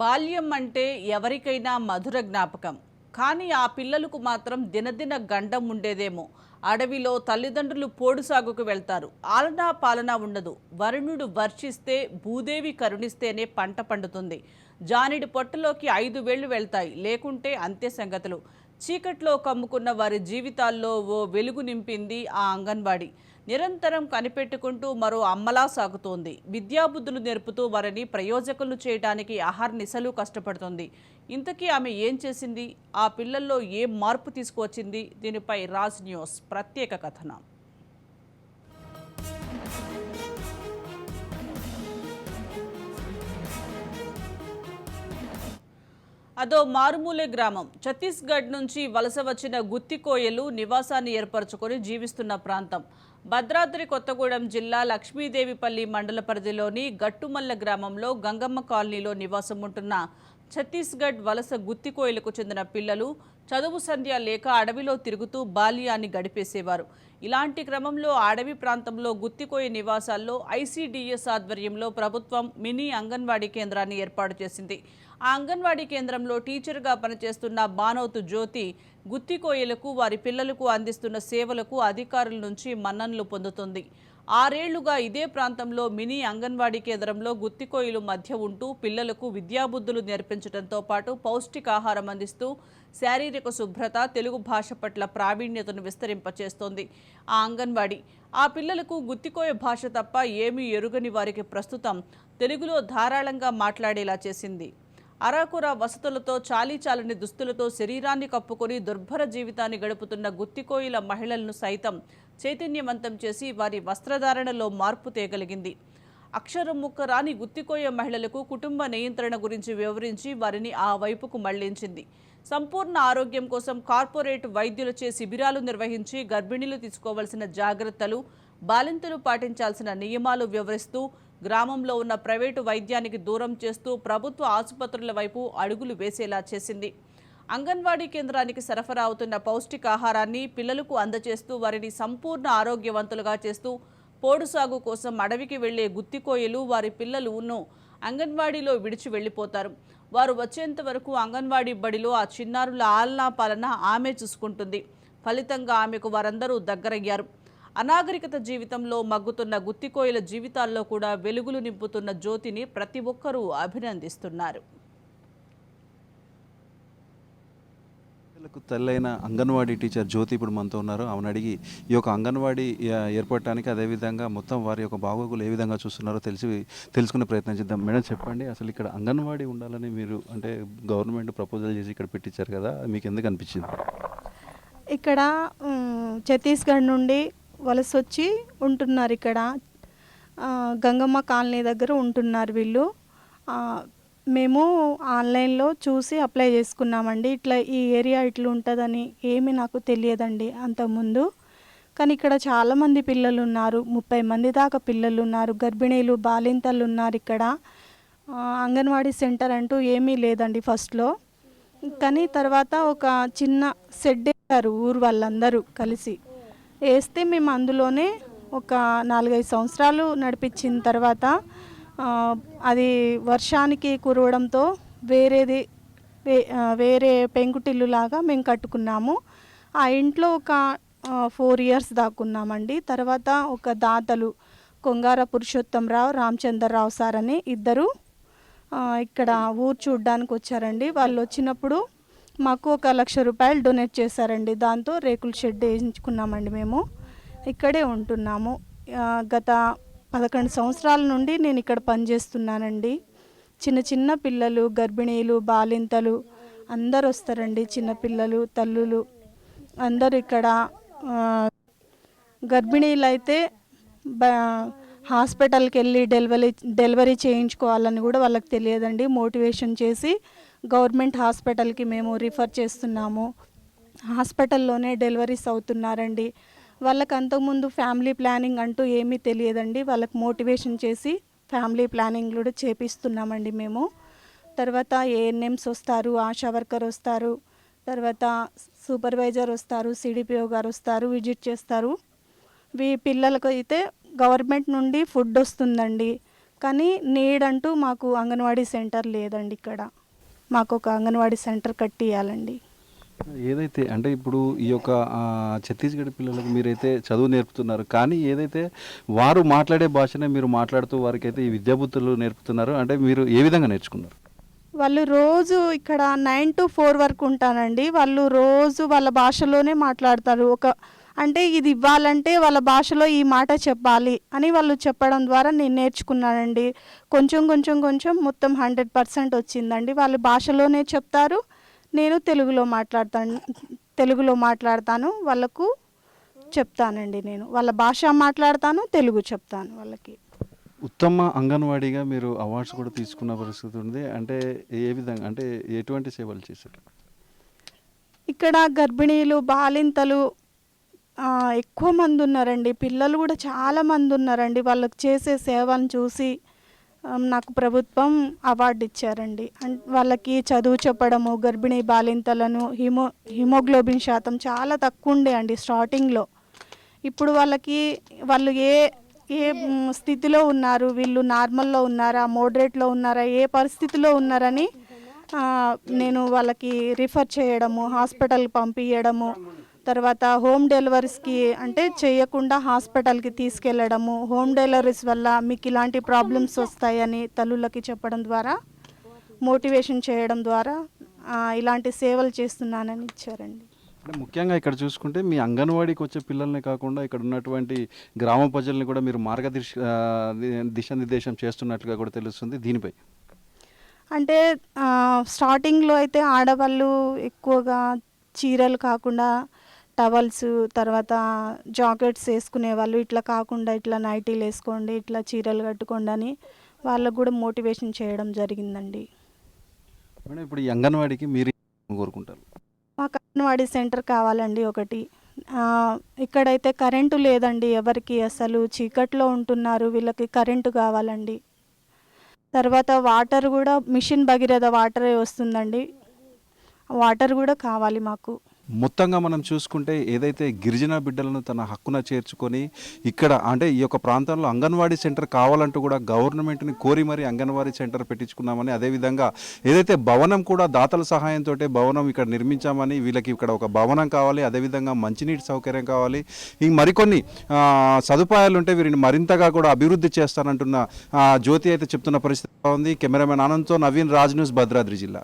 బాల్యం అంటే ఎవరికైనా మధుర జ్ఞాపకం. కానీ ఆ పిల్లలకు మాత్రం దినదిన గండం ఉండేదేమో. అడవిలో తల్లిదండ్రులు పోడు సాగుకు వెళ్తారు. ఆలనా పాలనా ఉండదు. వరుణుడు వర్షిస్తే భూదేవి కరుణిస్తేనే పంట పండుతుంది. జానిడి పొట్టలోకి ఐదు వేళ్ళు వెళ్తాయి. లేకుంటే అంతే సంగతులు. చీకట్లో కమ్ముకున్న వారి జీవితాల్లో ఓ వెలుగు నింపింది ఆ అంగన్వాడీ. నిరంతరం కనిపెట్టుకుంటూ మరో అమ్మలా సాగుతోంది. విద్యాబుద్ధులు నేర్పుతూ వారిని ప్రయోజకులు చేయడానికి అహర్నిశలు కష్టపడుతుంది. ఇంతకీ ఆమె ఏం చేసింది? ఆ పిల్లల్లో ఏం మార్పు తీసుకువచ్చింది? దీనిపై రాజ్ న్యూస్ ప్రత్యేక కథనం. అదో మారుమూలే గ్రామం. ఛత్తీస్గఢ్ నుంచి వలస వచ్చిన గుత్తికోయలు నివాసాన్ని ఏర్పరచుకొని జీవిస్తున్న ప్రాంతం. భద్రాద్రి కొత్తగూడెం జిల్లా లక్ష్మీదేవిపల్లి మండల పరిధిలోని గట్టుమల్ల గ్రామంలో గంగమ్మ కాలనీలో నివాసం ఉంటున్న ఛత్తీస్గఢ్ వలస గుత్తికోయలకు చెందిన పిల్లలు చదువు సంధ్య లేక అడవిలో తిరుగుతూ బాల్యాన్ని గడిపేసేవారు. ఇలాంటి క్రమంలో అడవి ప్రాంతంలో గుత్తికోయ నివాసాల్లో ఐసీడీఎస్ ఆధ్వర్యంలో ప్రభుత్వం మినీ అంగన్వాడీ కేంద్రాన్ని ఏర్పాటు చేసింది. ఆ అంగన్వాడీ కేంద్రంలో టీచర్గా పనిచేస్తున్న బానోతు జ్యోతి గుత్తికోయలకు వారి పిల్లలకు అందిస్తున్న సేవలకు అధికారుల నుంచి మన్ననలు పొందుతుంది. ఆరేళ్ళుగా ఇదే ప్రాంతంలో మినీ అంగన్వాడీ కేంద్రంలో గుత్తికోయిలు మధ్య ఉంటూ పిల్లలకు విద్యాబుద్ధులు నేర్పించడంతో పాటు పౌష్టికాహారం అందిస్తూ శారీరక శుభ్రత తెలుగు భాష పట్ల ప్రావీణ్యతను విస్తరింపచేస్తోంది. ఆ అంగన్వాడీ ఆ పిల్లలకు గుత్తికోయ భాష తప్ప ఏమీ ఎరుగని వారికి ప్రస్తుతం తెలుగులో ధారాళంగా మాట్లాడేలా చేసింది. అరాకుర వసతులతో చాలీ చాలని దుస్తులతో శరీరాన్ని కప్పుకొని దుర్భర జీవితాన్ని గడుపుతున్న గుత్తికోయిల మహిళలను సైతం చైతన్యవంతం చేసి వారి వస్త్రధారణలో మార్పు తేగలిగింది. అక్షరం ముక్క రాని గుత్తికోయ మహిళలకు కుటుంబ నియంత్రణ గురించి వివరించి వారిని ఆ వైపుకు మళ్ళించింది. సంపూర్ణ ఆరోగ్యం కోసం కార్పొరేట్ వైద్యులచే శిబిరాలు నిర్వహించి గర్భిణీలు తీసుకోవాల్సిన జాగ్రత్తలు బాలింతలు పాటించాల్సిన నియమాలు వివరిస్తూ గ్రామంలో ఉన్న ప్రైవేటు వైద్యానికి దూరం చేస్తూ ప్రభుత్వ ఆసుపత్రుల వైపు అడుగులు వేసేలా చేసింది. అంగన్వాడీ కేంద్రానికి సరఫరా అవుతున్న పౌష్టికాహారాన్ని పిల్లలకు అందజేస్తూ వారిని సంపూర్ణ ఆరోగ్యవంతులుగా చేస్తూ పోడు సాగు కోసం అడవికి వెళ్ళే గుత్తికోయలు వారి పిల్లలను అంగన్వాడీలో విడిచి వెళ్ళిపోతారు వారు వచ్చేంత వరకు అంగన్వాడీ బడిలో ఆ చిన్నారుల ఆలనా పాలన ఆమె చూసుకుంటుంది. ఫలితంగా ఆమెకు వారందరూ దగ్గరయ్యారు. అనాగరికత జీవితంలో మగ్గుతున్న గుత్తికోయల జీవితాల్లో కూడా వెలుగులు నింపుతున్న జ్యోతిని ప్రతి ఒక్కరూ అభినందిస్తున్నారు. పిల్లలకు తల్లైన అంగన్వాడీ టీచర్ జ్యోతి ఇప్పుడు మనతో ఉన్నారు. ఆమెను అడిగి ఈ యొక్క అంగన్వాడీ ఏర్పడటానికి అదేవిధంగా మొత్తం వారి యొక్క బాగోగులు ఏ విధంగా చూస్తున్నారో తెలిసి తెలుసుకునే ప్రయత్నం చేద్దాం. మేడం చెప్పండి. అసలు ఇక్కడ అంగన్వాడీ ఉండాలని మీరు అంటే గవర్నమెంట్ ప్రపోజల్ చేసి ఇక్కడ పెట్టించారు కదా మీకు ఎందుకు అనిపించింది? ఇక్కడ ఛత్తీస్గఢ్ నుండి వలస వచ్చి ఉంటున్నారు ఇక్కడ. గంగమ్మ కాలనీ దగ్గర ఉంటున్నారు వీళ్ళు. మేము ఆన్లైన్లో చూసి అప్లై చేసుకున్నామండి. ఇట్లా ఈ ఏరియా ఇట్లా ఉంటుందని ఏమీ నాకు తెలియదండి అంతకుముందు. కానీ ఇక్కడ చాలామంది పిల్లలు ఉన్నారు ముప్పై మంది దాకా పిల్లలు ఉన్నారు గర్భిణీలు బాలింతలు ఉన్నారు ఇక్కడ అంగన్వాడీ సెంటర్ అంటూ ఏమీ లేదండి ఫస్ట్లో. కానీ తర్వాత ఒక చిన్న షెడ్ వేశారు ఊరు వాళ్ళందరూ కలిసి. వేస్తే మేము అందులోనే ఒక నాలుగైదు సంవత్సరాలు నడిపించిన తర్వాత అది వర్షానికి కురవడంతో వేరేది వే వేరే పెంకుటిల్లు లాగా మేము కట్టుకున్నాము. ఆ ఇంట్లో ఒక ఫోర్ ఇయర్స్ దాక్కున్నామండి. తర్వాత ఒక దాతలు కొంగార పురుషోత్తంరావు రామచంద్రరావు సార్ అని ఇద్దరు ఇక్కడ ఊరు చూడడానికి వచ్చారండి. వాళ్ళు వచ్చినప్పుడు మాకు ఒక లక్ష రూపాయలు డొనేట్ చేశారండి. దాంతో రేకుల షెడ్ వేయించుకున్నామండి మేము. ఇక్కడే ఉంటున్నాము. గత పదకొండు సంవత్సరాల నుండి నేను ఇక్కడ పనిచేస్తున్నానండి. చిన్న చిన్న పిల్లలు గర్భిణీలు బాలింతలు అందరు వస్తారండి. చిన్నపిల్లలు తల్లులు అందరు ఇక్కడ గర్భిణీలు అయితే బ హాస్పిటల్కి వెళ్ళి డెలివరీ డెలివరీ చేయించుకోవాలని కూడా వాళ్ళకి తెలియదండి. మోటివేషన్ చేసి గవర్నమెంట్ హాస్పిటల్కి మేము రిఫర్ చేస్తున్నాము. హాస్పిటల్లోనే డెలివరీస్ అవుతున్నారండి. వాళ్ళకి అంతకుముందు ఫ్యామిలీ ప్లానింగ్ అంటూ ఏమీ తెలియదండి. వాళ్ళకి మోటివేషన్ చేసి ఫ్యామిలీ ప్లానింగ్ కూడా చేపిస్తున్నామండి మేము. తర్వాత ఏఎన్ఎంస్ వస్తారు ఆశా వర్కర్ వస్తారు తర్వాత సూపర్వైజర్ వస్తారు సిడిపిఓ గారు వస్తారు విజిట్ చేస్తారు. వీ పిల్లలకు అయితే గవర్నమెంట్ నుండి ఫుడ్ వస్తుందండి. కానీ నేడంటూ మాకు అంగన్వాడీ సెంటర్ లేదండి ఇక్కడ. మాకు ఒక అంగన్వాడీ సెంటర్ కట్టియాలండి. ఏదైతే అంటే ఇప్పుడు ఈ యొక్క ఛత్తీస్గఢ్ పిల్లలకు మీరైతే చదువు నేర్పుతున్నారు కానీ ఏదైతే వారు మాట్లాడే భాషనే మీరు మాట్లాడుతూ వారికి అయితే ఈ విద్యాబుద్ధులు నేర్పుతున్నారు అంటే మీరు ఏ విధంగా నేర్చుకున్నారు? వాళ్ళు రోజు ఇక్కడ నైన్ టు ఫోర్ వరకు ఉంటానండి వాళ్ళు రోజు వాళ్ళ భాషలోనే మాట్లాడతారు. ఒక అంటే ఇది ఇవ్వాలంటే వాళ్ళ భాషలో ఈ మాట చెప్పాలి అని వాళ్ళు చెప్పడం ద్వారా నేను నేర్చుకున్నానండి. కొంచెం కొంచెం కొంచెం మొత్తం హండ్రెడ్ పర్సెంట్ వచ్చిందండి. వాళ్ళ భాషలోనే చెప్తారు నేను తెలుగులో మాట్లాడతాను తెలుగులో మాట్లాడతాను వాళ్ళకు చెప్తానండి నేను. వాళ్ళ భాష మాట్లాడతాను తెలుగు చెప్తాను వాళ్ళకి. ఉత్తమ అంగన్వాడీగా మీరు అవార్డ్స్ కూడా తీసుకున్న పరిస్థితి ఉంది. అంటే ఏ విధంగా అంటే ఎటువంటి సేవలు చేశారు? ఇక్కడ గర్భిణీలు బాలింతలు ఎక్కువ మంది ఉన్నారండి. పిల్లలు కూడా చాలా మంది ఉన్నారండి. వాళ్ళకి చేసే సేవను చూసి నాకు ప్రభుత్వం అవార్డు ఇచ్చారండి. వాళ్ళకి చదువు చెప్పడము గర్భిణీ బాలింతలను హిమో హిమోగ్లోబిన్ శాతం చాలా తక్కువ ఉండే అండి స్టార్టింగ్లో ఇప్పుడు వాళ్ళకి వాళ్ళు ఏ ఏ స్థితిలో ఉన్నారు వీళ్ళు నార్మల్లో ఉన్నారా మోడరేట్లో ఉన్నారా ఏ పరిస్థితిలో ఉన్నారని నేను వాళ్ళకి రిఫర్ చేయడము హాస్పిటల్ పంపించడము తర్వాత హోమ్ డెలివరీస్కి అంటే చేయకుండా హాస్పిటల్కి తీసుకెళ్ళడము హోమ్ డెలివరీస్ వల్ల మీకు ఇలాంటి ప్రాబ్లమ్స్ వస్తాయని తల్లులకి చెప్పడం ద్వారా మోటివేషన్ చేయడం ద్వారా ఇలాంటి సేవలు చేస్తున్నానని ఇచ్చారండి. ముఖ్యంగా ఇక్కడ చూసుకుంటే మీ అంగన్వాడీకి వచ్చే పిల్లల్ని కాకుండా ఇక్కడ ఉన్నటువంటి గ్రామ ప్రజల్ని కూడా మీరు మార్గదర్శ దిశానిర్దేశం చేస్తున్నట్లుగా కూడా తెలుస్తుంది దీనిపై. అంటే స్టార్టింగ్లో అయితే ఆడవాళ్ళు ఎక్కువగా చీరలు కాకుండా టవల్స్ తర్వాత జాకెట్స్ వేసుకునే వాళ్ళు ఇట్లా కాకుండా ఇట్లా నైటీలు వేసుకోండి ఇట్లా చీరలు కట్టుకోండి అని వాళ్ళకు కూడా మోటివేషన్ చేయడం జరిగిందండి. మేడం ఇప్పుడు ఈ అంగన్వాడీకి మీరు కోరుకుంటారు? మాకు అంగన్వాడీ సెంటర్ కావాలండి ఒకటి. ఇక్కడైతే కరెంటు లేదండి ఎవరికి అసలు చీకట్లో ఉంటున్నారు వీళ్ళకి కరెంటు కావాలండి. తర్వాత వాటర్ కూడా మిషన్ భగీరథ వాటరే వస్తుందండి. వాటర్ కూడా కావాలి మాకు. మొత్తంగా మనం చూసుకుంటే ఏదైతే గిరిజన బిడ్డలను తన హక్కున చేర్చుకొని ఇక్కడ అంటే ఈ యొక్క ప్రాంతంలో అంగన్వాడీ సెంటర్ కావాలంటూ కూడా గవర్నమెంట్ని కోరి మరీ అంగన్వాడీ సెంటర్ పెట్టించుకున్నామని అదేవిధంగా ఏదైతే భవనం కూడా దాతల సహాయంతో భవనం ఇక్కడ నిర్మించామని వీళ్ళకి ఇక్కడ ఒక భవనం కావాలి అదేవిధంగా మంచినీటి సౌకర్యం కావాలి ఈ మరికొన్ని సదుపాయాలు ఉంటే వీరిని మరింతగా కూడా అభివృద్ధి చేస్తానంటున్న జ్యోతి అయితే చెప్తున్న పరిస్థితి ఉంది. కెమెరామెన్ ఆనంద్తో నవీన్ రాజ్ న్యూస్ భద్రాద్రి జిల్లా.